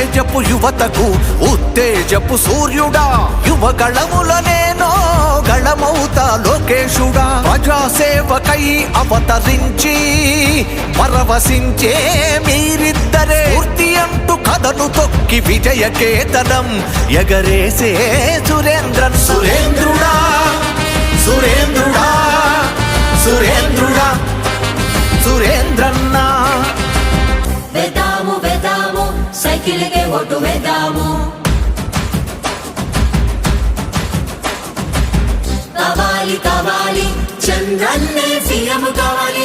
జాడా యువతకు ఉత్తేజపు సూర్యుడా. యువగళముల నేను గళమౌతా లోకేశుడా. ప్రజాసేవకై అవతరించి పరవశించే మీరిద్దరే. పూర్తి అంటూ కథను తొక్కి విజయ కేతనం ఎగరేసే సురేంద్రన్. సురేంద్రుడా సురేంద్రుడా సురేంద్రుడా సురేంద్రన్నా. వెదాము వేద్దాము సైకిల్కే ఓటు వేద్దాము. కావాలి కావాలి చంద్రన్నే సీఎం కావాలి.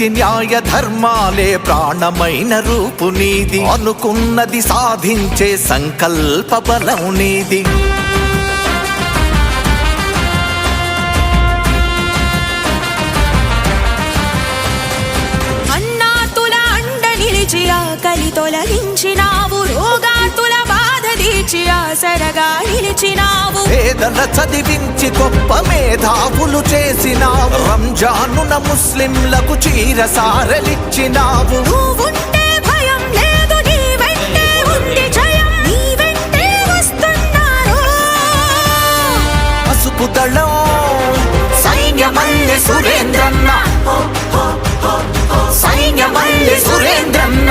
నీతి న్యాయ ధర్మాలే ప్రాణమైన రూపు నీది. అనుకున్నది సాధించే సంకల్ప బలం నీది. అన్నాతుల అండ నిలిచి ఆకలి తొలగించి ఆసరగా నిలిచినావు పేదల చదివించి గొప్ప మేధావులు చేసినావు రంజానున ముస్లింలకు చీర సారలిచ్చినావు నువ్వుంటే భయం లేదు నీ వెంటే ఉంది జయం నీ వెంటే వస్తున్నారు పసుపు దళం సైన్యమల్లె సురేంద్రన్న సైన్యమల్లె సురేంద్రన్న